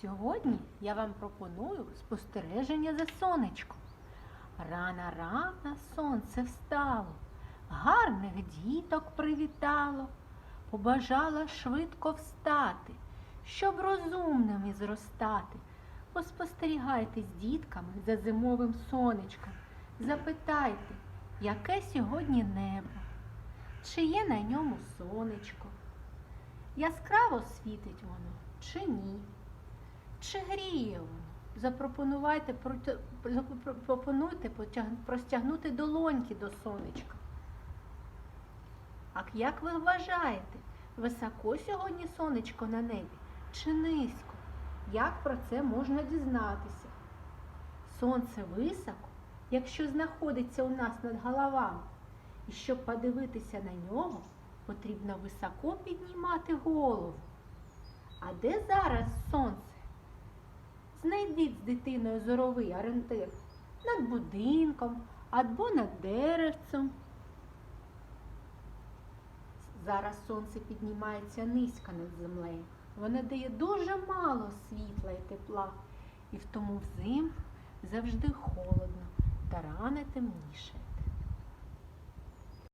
Сьогодні я вам пропоную спостереження за сонечком. Рано рано сонце встало, гарних діток привітало, побажала швидко встати, щоб розумними зростати. Поспостерігайте з дітками за зимовим сонечком. Запитайте, яке сьогодні небо, чи є на ньому сонечко, яскраво світить воно чи ні. Чи гріє воно? Запропонувайте, проте- запропонуйте потяг- простягнути долоньки до сонечка. А як ви вважаєте, високо сьогодні сонечко на небі чи низько? Як про це можна дізнатися? Сонце високо, якщо знаходиться у нас над головами, і щоб подивитися на нього, потрібно високо піднімати голову. А де зараз сонце? Знайдіть з дитиною зоровий орієнтир над будинком або над деревцем. Зараз сонце піднімається низько над землею. Воно дає дуже мало світла і тепла, і в тому взимку завжди холодно та рано темніше.